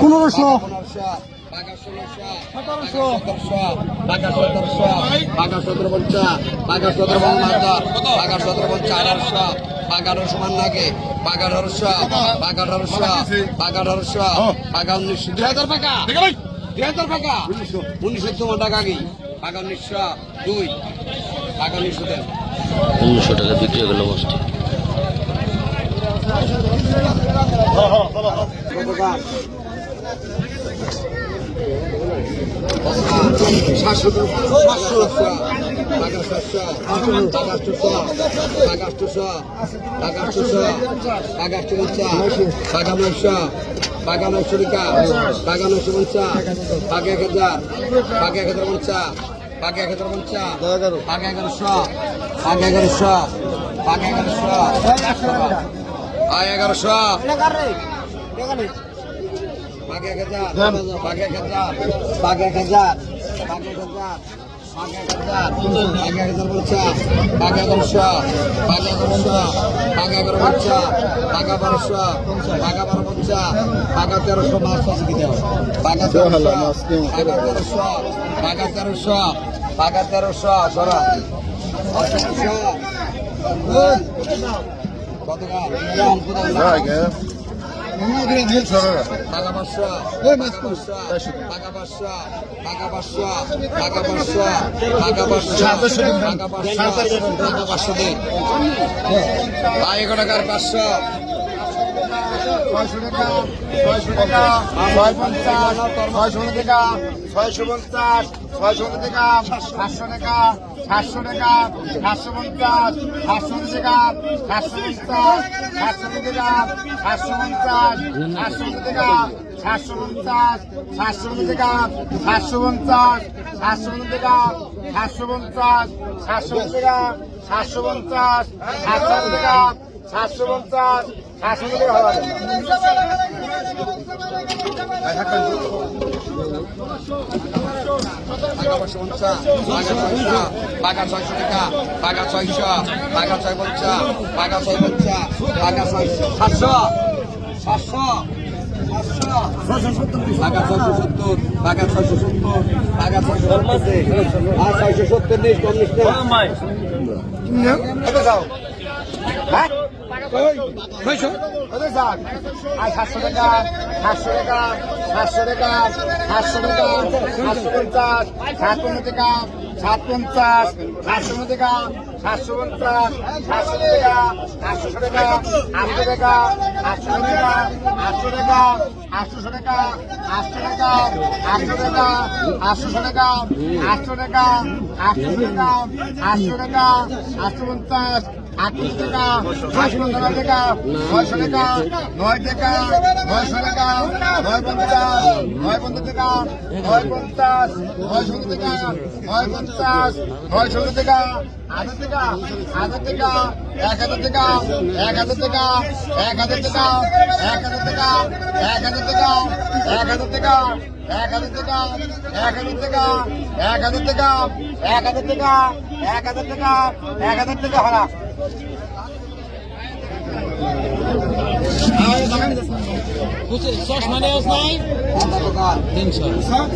পনেরোশো সতেরোশো বাগানোর সমান লাগে বাগানোরশ বাগানোরশ বাগানোরশ বাগা উনিশশো দুই হাজার টাকা দুই হাজার টাকা উনিশশো উনিশশো তোমার টাকা কি বাগা উনিশশো দুই বাগা উনিশশো উনিশশো টাকা বিক্রি হলো বস্তি Oh, oh, oh, oh. টাকা নয়শো টাকা টাকা নয়শো পঞ্চাশ টাকা এক হাজার টাকা এক হাজার পঞ্চাশ টাকা এক হাজার পঞ্চাশ টাকা এগারোশো টাকা এগারোশো টাকা এগারোশো এগারোশো পাঁচ এক হাজার পাঁচ এক হাজার পাঁচ এক হাজার পাঁচ এক হাজার পাঁচ এক হাজার পাঁচ এক হাজার পঞ্চাশ পাঁচ এগারোশো পাঁচ এগারোশো পাঁচ এগারো পঞ্চাশ পাঁকা বারোশো পাঁকা বারো পঞ্চাশ পাঁকা তেরোশো মাছ ফাঁসি দিতে হবে। পাঁকা তেরোশো কত গা। টাকার পাঁচশো? ছয়শো টাকা ছয়শো টাকা ছয় পঞ্চাশ ছয়শো টাকা ছয়শো পঞ্চাশ ছয়শো টাকা সাতশো টাকা সাতশো টাকা সাতশো পঞ্চাশ সাতশো টাকা সাতশো পঞ্চাশ সাতশো টাকা সাতশো পঞ্চাশ সাতশো টাকা সাতশো পঞ্চাশ সাতশো টাকা সাতশো পঞ্চাশ সাতশো টাকা সাতশো পঞ্চাশ সাতশো টাকা সাতশো পঞ্চাশ সাতশো টাকা সাতশো পঞ্চাশ সাতশো টাকা হবে পাঁচশো পঞ্চাশ টাকা ছয়শো টাকা ছয়শো টাকা টাকা ছয়শো টাকা ছয় পঞ্চাশ টাকা ছয় পঞ্চাশ টাকা ছয়শো সাতশো সাতশো টাকা ছয়শো সত্তর টাকা ছয়শো সত্তর টাকা ছয়শো সত্তর আর ছয়শো সত্তর নেই কম হ্যাঁ ছয়শো আর সাতশো টাকা সাতশো টাকা সাতশো টাকা সাতশো টাকা সাতশো পঞ্চাশ সাত পনেরো টাকা সাত পঞ্চাশ সাতশো টাকা সাতশো পঞ্চাশ সাতশো টাকা আটশো টাকা আটশো টাকা আটশো টাকা আটশো টাকা আটশো টাকা আটশো টাকা আটশো টাকা আটশো টাকা আটশো টাকা আটশো টাকা আটশো টাকা, আটশো পঞ্চাশ, আটত্রিশ টাকা আটশো পঞ্চান্ন টাকা, নয়শো টাকা, নয় টাকা, নয়শো টাকা, নয় পঞ্চাশ নয় পঞ্চাশ টাকা, নয় পঞ্চাশ, নয় ষোলো টাকা, নয় পঞ্চাশ, নয় ষোলো টাকা, হাজার টাকা হাজার টাকা, এক হাজার টাকা, এক হাজার টাকা, এক হাজার টাকা, এক হাজার টাকা, এক হাজার টাকা এক হাজার টাকা এক হাজার টাকা এক হাজার টাকা এক হাজার টাকা এক হাজার টাকা এক হাজার টাকা এক হাজার টাকা হরা পাঁচশো পাঁচশো পাঁচশো টাকা।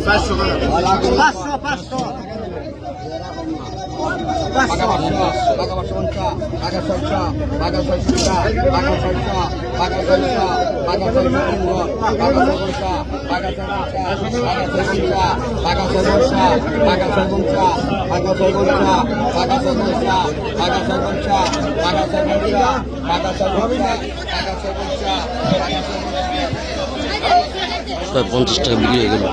পাঁচশো টাকা। পাঁচশো। পঞ্চাশ টাকা বিক্রি হয়ে গেল।